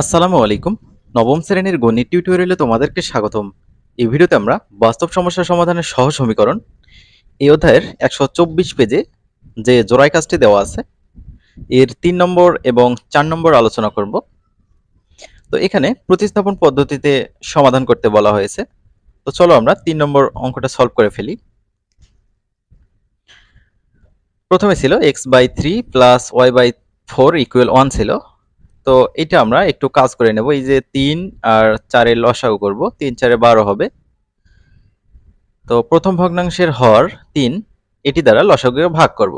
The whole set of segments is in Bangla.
আসসালামু আলাইকুম। নবম শ্রেণির গণিত টিউটোরিয়ালে তোমাদেরকে স্বাগতম। এই ভিডিওতে আমরা বাস্তব সমস্যা সমাধানের সহ সমীকরণ, এই অধ্যায়ের একশো চব্বিশ পেজে যে জোড়াই কাজটি দেওয়া আছে, এর তিন নম্বর এবং চার নম্বর আলোচনা করব। তো এখানে প্রতিস্থাপন পদ্ধতিতে সমাধান করতে বলা হয়েছে। তো চলো আমরা তিন নম্বর অঙ্কটা সলভ করে ফেলি। প্রথমে ছিল x by three plus y by four equal one ছিল। তো এটা আমরা একটু কাজ করে নেব। এই যে তিন আর চারে লসাগু করব, তিন চারে বারো হবে। তো প্রথম ভগ্নাংশের হর তিন, এটি দ্বারা লসাগুকে ভাগ করব।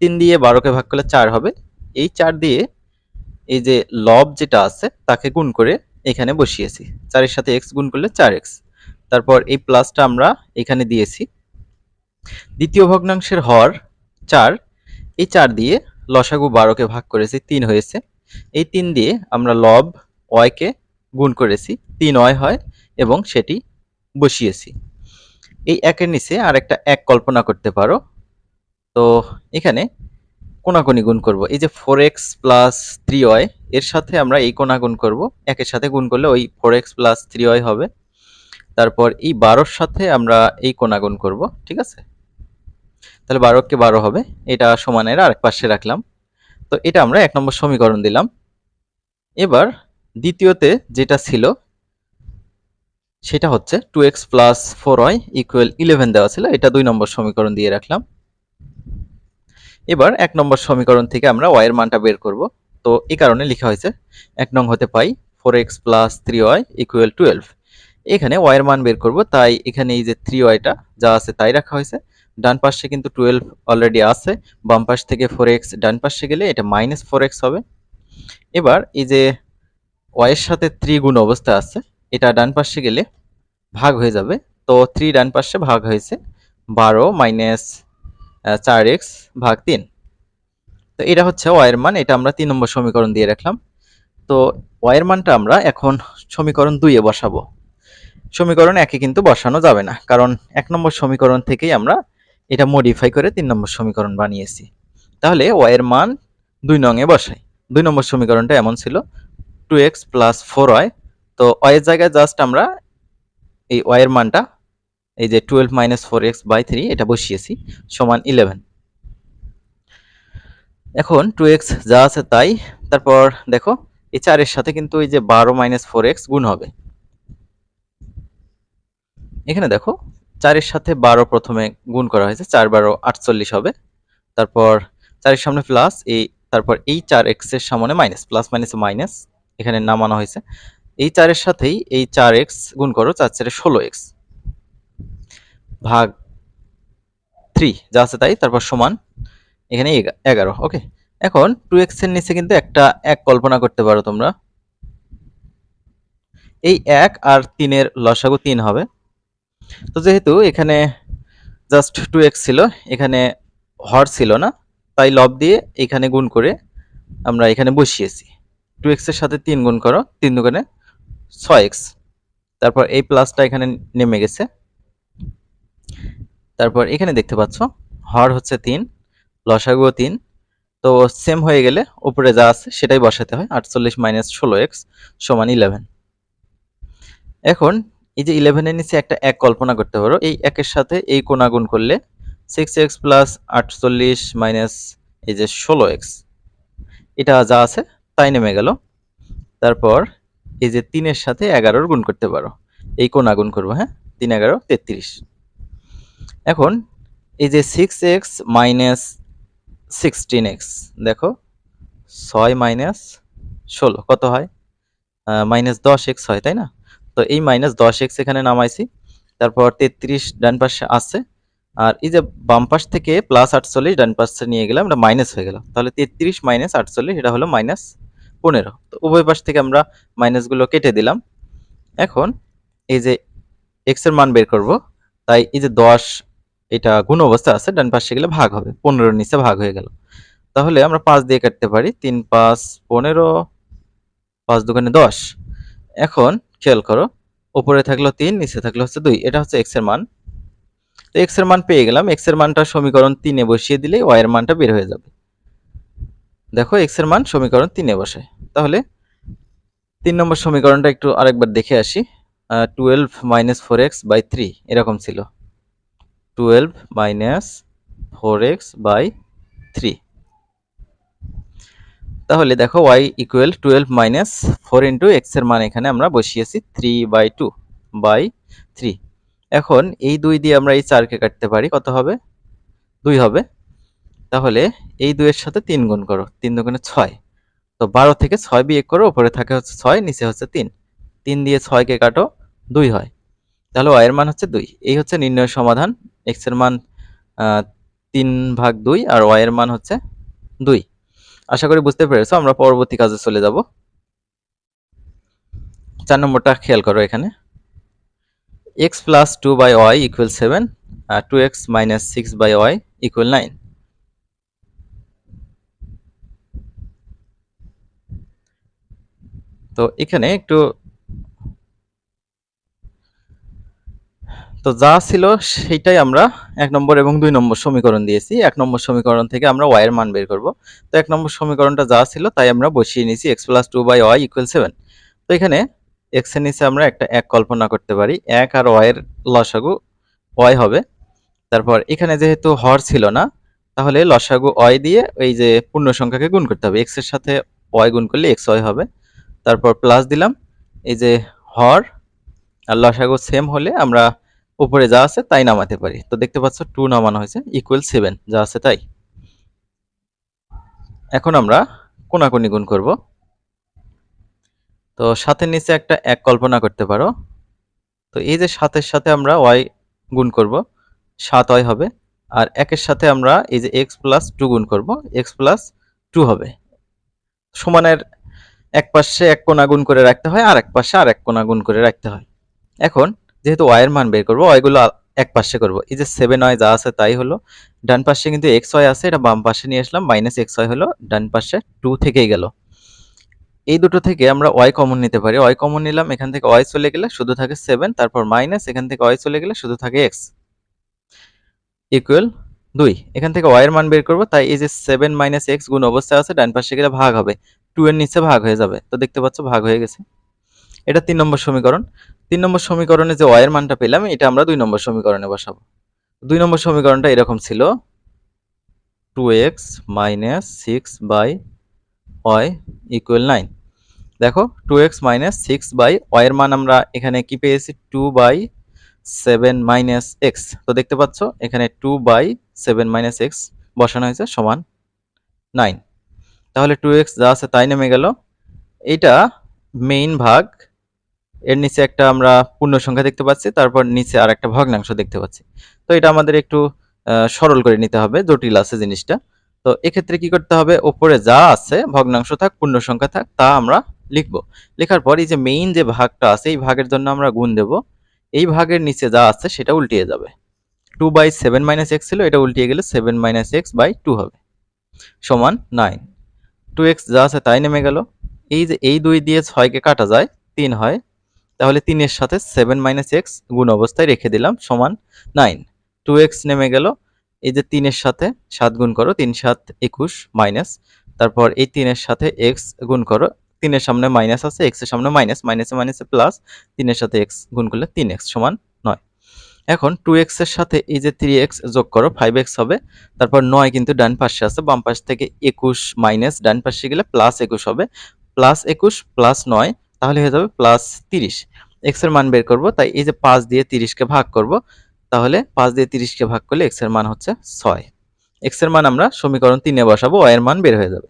তিন দিয়ে বারোকে ভাগ করলে চার হবে। এই চার দিয়ে এই যে লব যেটা আছে, তাকে গুণ করে এখানে বসিয়েছি। চারের সাথে এক্স গুণ করলে চার এক্স তারপর এই প্লাসটা আমরা এখানে দিয়েছি। দ্বিতীয় ভগ্নাংশের হর চার, এই চার দিয়ে লসাগু বারোকে ভাগ করেছি, তিন হয়েছে। এই তিন দিয়ে আমরা লব ওয়াইকে গুণ করেছি, তিন ওয়াই হয় এবং সেটি বসিয়েছি। এই একের নিচে আর একটা এক কল্পনা করতে পারো। তো এখানে কোনাকুনি গুণ করব। এই যে four x plus three y এর সাথে আমরা এই কোনা গুণ করব। একের সাথে গুণ করলে ওই four x plus three y হবে। তারপর এই বারোর সাথে আমরা এই কোনা গুণ করব, ঠিক আছে? তাহলে বারোকে বারো হবে। এটা সমানের আরেক পাশে রাখলাম। তো এটা আমরা এক নম্বর সমীকরণ দিলাম। এবার দ্বিতীয়তে যেটা ছিল, সেটা হচ্ছে two x plus four y equal eleven দেওয়া ছিল, এটা দুই নম্বর সমীকরণ দিয়ে রাখলাম। এবার এক নম্বর সমীকরণ থেকে আমরা ওয়াই এর মানটা বের করব। তো এই কারণে লেখা হয়েছে, এক নং হতে পাই four x plus three y equal twelve এখানে ওয়াই এর মান বের করব, তাই এখানে এই যে থ্রি ওয়াইটা যা আছে তাই রাখা হয়েছে। ডান পাশে কিন্তু টুয়েলভ অলরেডি আছে, বাম পাশ থেকে ফোর এক্স ডান পাশে গেলে এটা মাইনাস ফোর এক্স হবে। এবার এই যে ওয়াইয়ের সাথে থ্রি গুণ অবস্থা আছে, এটা ডান পাশে গেলে ভাগ হয়ে যাবে। তো থ্রি ডান পাশে ভাগ হয়েছে, বারো মাইনাস চার এক্স ভাগ তিন। তো এটা হচ্ছে ওয়াইয়ের মান, এটা আমরা তিন নম্বর সমীকরণ দিয়ে রাখলাম। তো ওয়াইয়ের মানটা আমরা এখন সমীকরণ দুইয়ে বসাবো। সমীকরণ একে কিন্তু বসানো যাবে না, কারণ এক নম্বর সমীকরণ থেকেই আমরা এটা মডিফাই করে তিন নম্বর সমীকরণ বানিয়েছি। তাহলে ওয়াইয়ের মান দুই নংয়ে বসাই। দুই নম্বর সমীকরণটা এমন ছিল two x plus four y তো ওয়াইয়ের জায়গায় জাস্ট আমরা এই ওয়াইয়ের মানটা, এই যে twelve minus four x by three এটা বসিয়েছি, সমান ইলেভেন এখন টু এক্স যা আছে তাই, তারপর দেখো, এই চারের সাথে কিন্তু এই যে বারো মাইনাস ফোর এক্স গুণ হবে। এখানে দেখো চারের সাথে বারো প্রথমে গুণ করা হয়েছে, চার বারো আটচল্লিশ হবে। তারপর চারের সামনে প্লাস এই তারপর এই চার এক্সের সামনে মাইনাস প্লাস মাইনাস মাইনাস এখানে নামানো হয়েছে। এই চারের সাথেই এই চার এক্স গুণ করো, চার চারে ষোলো এক্স ভাগ থ্রি যা আছে তাই, তারপর সমান এখানে এগারো ওকে এখন টু এক্সের নিচে কিন্তু একটা এক কল্পনা করতে পারো তোমরা। এই এক আর তিনের লসাগু তিন হবে। তো যেহেতু এখানে জাস্ট টু ছিল, এখানে হর ছিল না, তাই লব দিয়ে এখানে গুণ করে আমরা এখানে বসিয়েছি। টু এক্সের সাথে তিন গুণ করো, তিন দুগুণে ছয় এক্স তারপর এই প্লাসটা এখানে নেমে গেছে। তারপর এখানে দেখতে পাচ্ছ, হর হচ্ছে তিন, লসাগুও তিন। তো সেম হয়ে গেলে উপরে যা আছে সেটাই বসাতে হয়, আটচল্লিশ মাইনাস ষোলো এক্স সমান ইলেভেন এখন এই যে ইলেভেনের নিচে একটা এক কল্পনা করতে পারো। এই একের সাথে এই কোনা গুণ করলে সিক্স এক্স প্লাস আটচল্লিশ মাইনাস এই যে ষোলো এক্স এটা যা আছে তাই নেমে গেল। তারপর এই যে তিনের সাথে এগারোর গুণ করতে পারো। এই কোনা গুণ করব হ্যাঁ? তিন, এগারো, তেত্রিশ। এখন এই যে six x minus sixteen x দেখো, ছয় মাইনাস ষোলো, কত হয়? মাইনাস দশ এক্স হয়, তাই না? তো এই মাইনাস দশ এক্স এখানে নামাইছি। তারপর তেত্রিশ ডান পাশে আছে। আর এই যে বাম পাশ থেকে প্লাস আটচল্লিশ ডান পাশে নিয়ে গেলাম, এটা মাইনাস হয়ে গেল। তাহলে তেত্রিশ মাইনাস আটচল্লিশ, এটা হলো মাইনাস পনেরো। তো উভয় পাশ থেকে আমরা মাইনাসগুলো কেটে দিলাম। এখন এই যে এক্সের মান বের করব, তাই এই যে দশ, এটা গুণ অবস্থা আছে, ডান পাশে গেলে ভাগ হবে, পনেরোর নিচে ভাগ হয়ে গেল। তাহলে আমরা পাঁচ দিয়ে কাটতে পারি, তিন পাঁচ পনেরো, পাঁচ দোকানে দশ। এখন খেয়াল করো, উপরে থাকল তিন, নিচে থাকল হচ্ছে দুই, এটা হচ্ছে এক্সের মান। তো এক্সের মান পেয়ে গেলাম এক্সের মানটা সমীকরণ তিনে বসিয়ে দিলে ওয়াই এর মানটা বের হয়ে যাবে। দেখো এক্সের মান সমীকরণ তিনে বসে। তাহলে তিন নম্বর সমীকরণটা একটু আরেকবার দেখে আসি। Twelve minus four x by three এরকম ছিল। Twelve minus four x by three তাহলে দেখো y equal twelve minus four into এক্সের মান এখানে আমরা বসিয়েছি three by two by three এখন এই দুই দিয়ে আমরা এই চারকে কাটতে পারি, কত হবে? দুই হবে। তাহলে এই দুইয়ের সাথে তিন গুণ করো, তিন দুগুণে ছয়। তো বারো থেকে ছয় বিয়োগ করো, উপরে থাকে হচ্ছে ছয়, নিচে হচ্ছে তিন। তিন দিয়ে ছয়কে কাটো, দুই হয়। তাহলে ওয়াইয়ের মান হচ্ছে দুই। এই হচ্ছে নির্ণয় সমাধান এক্সের মান তিন ভাগ দুই আর ওয়াইয়ের মান হচ্ছে দুই। আশা করি বুঝতে পেরেছ, আমরা পরবর্তী কাজে চলে যাব। চার নম্বরটা খেয়াল করো এখানে। X plus two by y equal seven R two x minus six by y equal nine তো এখানে একটু তো যা ছিল সেইটাই আমরা এক নম্বর এবং দুই নম্বর সমীকরণ দিয়েছি। এক নম্বর সমীকরণ থেকে আমরা ওয়াই এর মান বের করব। তো এক নম্বর সমীকরণটা যা ছিল তাই আমরা বসিয়ে নিয়েছি x plus two by y equal seven তো এখানে এক্সের নিচে আমরা একটা এক কল্পনা করতে পারি। এক আর ওয়াই এর লসাগু ওয়াই হবে। তারপর এখানে যেহেতু হর ছিল না, তাহলে লসাগু ওয়াই দিয়ে এই যে পূর্ণ সংখ্যাকে গুণ করতে হবে। এক্সের সাথে ওয়াই গুণ করলে এক্স ওয়াই হবে। তারপর প্লাস দিলাম। এই যে হর আর লসাগু সেম হলে আমরা উপরে যা আছে তাই নামাতে পারি। তো দেখতে পাচ্ছ টু নামানো হয়েছে ইকুয়াল সেভেন যা আছে তাই। এখন আমরা কোনাকুনি গুণ করব। তো সাথের নিচে একটা এক কল্পনা করতে পারো। তো এই যে সাতের সাথে আমরা ওয়াই গুণ করব, সাত ওয়াই হবে, আর একের সাথে আমরা এই যে এক্স প্লাস টু গুণ করব এক্স প্লাস টু হবে। সমানের এক পাশে এক কোনা গুণ করে রাখতে হয়, আর এক পাশে আর এক কোনা গুণ করে রাখতে হয়। এখন যেহেতু ওয়াই এর মান বের করব ওয়াইগুলো এক পাশে করব। এই যে সেভেন ওয়াই যা আছে তাই হলো, ডান পাশে কিন্তু এক্স ওয়াই আছে, এটা বাম পাশে নিয়ে আসলাম মাইনাস এক্স ওয়াই হলো ডান পাশে টু থেকেই গেল। এই দুটো থেকে আমরা ওয়াই কমন নিতে পারি। ওয়াই কমন নিলাম, এখান থেকে ওয়াই চলে গেলে শুধু থাকে সেভেন তারপর মাইনাস এখান থেকে ওয়াই চলে গেলে শুধু থাকে এক্স ইকুয়াল দুই। এখান থেকে ওয়াই এর মান বের করব, তাই এই যে সেভেন মাইনাস এক্স গুণ অবস্থায় আছে, ডান পাশে গেলে ভাগ হবে। টু এর নিচে ভাগ হয়ে যাবে। তো দেখতে পাচ্ছ, ভাগ হয়ে গেছে। এটা তিন নম্বর সমীকরণ। তিন নম্বর সমীকরণে যে ওয়াই এর মানটা পেলাম, এটা আমরা দুই নম্বর সমীকরণে বসাবো। দুই নম্বর সমীকরণটা এরকম ছিল। Two x minus six by y equal nine দেখো two x minus six by y এর মান আমরা এখানে কি পেয়েছি? Two by seven minus x তো দেখতে পাচ্ছ, এখানে two by seven minus x বসানো হয়েছে সমান নাইন তাহলে টু এক্স যা আছে তাই নেমে গেল। এইটা মেইন ভাগ এর নিচে একটা আমরা পূর্ণ সংখ্যা দেখতে পাচ্ছি, তারপর নিচে আর একটা ভগ্নাংশ দেখতে পাচ্ছি। তো এটা আমাদের একটু সরল করে নিতে হবে জটিল আছে জিনিসটা। তো এক্ষেত্রে কি করতে হবে? ওপরে যা আছে, ভগ্নাংশ থাক, পূর্ণ সংখ্যা থাক, তা আমরা লিখব। লেখার পর এই যে মেইন যে ভাগটা আছে, এই ভাগের জন্য আমরা গুণ দেব। এই ভাগের নিচে যা আছে, সেটা উল্টিয়ে যাবে। Two by seven minus x ছিল, এটা উল্টিয়ে গেলে seven minus x by two হবে। সমান নাইন টু এক্স যা আছে, তাই নেমে গেল। এই যে, এই দুই দিয়ে ছয়কে কাটা যায়, তিন হয়। তাহলে তিনের সাথে সেভেন মাইনাস এক্স গুণ অবস্থায় রেখে দিলাম সমান নাইন টু এক্স নেমে গেল। এই যে তিনের সাথে সাত গুণ করো, তিন সাত একুশ মাইনাস তারপর এই তিনের সাথে এক্স গুণ করো, তিনের সামনে মাইনাস আছে এক্সের সামনে মাইনাস মাইনাসে মাইনাসে প্লাস তিনের সাথে এক্স গুণ করলে তিন এক্স সমান নয়। এখন টু এক্সের সাথে এই যে থ্রি এক্স যোগ করো ফাইভ এক্স হবে। তারপর নয় কিন্তু ডান পাশে আছে, বাম পাশ থেকে একুশ মাইনাস ডান পাশে গেলে প্লাস একুশ হবে। প্লাস একুশ প্লাস নয় তাহলে হয়ে যাবে প্লাস তিরিশ। এক্সের মান বের করব, তাই এই যে পাঁচ দিয়ে তিরিশকে ভাগ করব, তাহলে পাঁচ দিয়ে তিরিশকে ভাগ করলে এক্সের মান হচ্ছে ছয়। এক্সের মান আমরা সমীকরণ তিনে বসাবো ওয়াই এর মান বের হয়ে যাবে।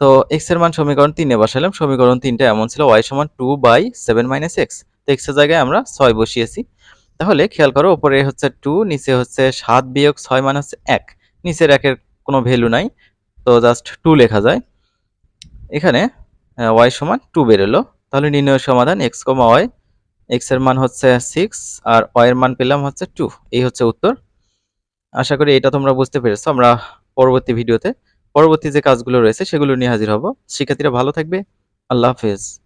তো এক্সের মান সমীকরণ তিনে বসালাম, সমীকরণ তিনটা এমন ছিল ওয়াই সমান two by seven minus x তো এক্সের জায়গায় আমরা ছয় বসিয়েছি। তাহলে খেয়াল করো, ওপরে হচ্ছে টু নিচে হচ্ছে সাত বিয়োগ ছয় মান হচ্ছে এক। নিচের একের কোনো ভ্যালু নাই, তো জাস্ট টু লেখা যায়। এখানে ওয়াই সমান টু বেরোলো। তাহলে নির্ণয় সমাধান এক্স কমা ওয়াই এক্সের মান হচ্ছে সিক্স আর ওয়াই এর মান পেলাম হচ্ছে টু এই হচ্ছে উত্তর। আশা করি এটা তোমরা বুঝতে পেরেছ। আমরা পরবর্তী ভিডিওতে, পরবর্তী যে কাজগুলো রয়েছে, সেগুলো নিয়ে হাজির হব। শিক্ষার্থীরা ভালো থাকবে। আল্লাহ হাফেজ।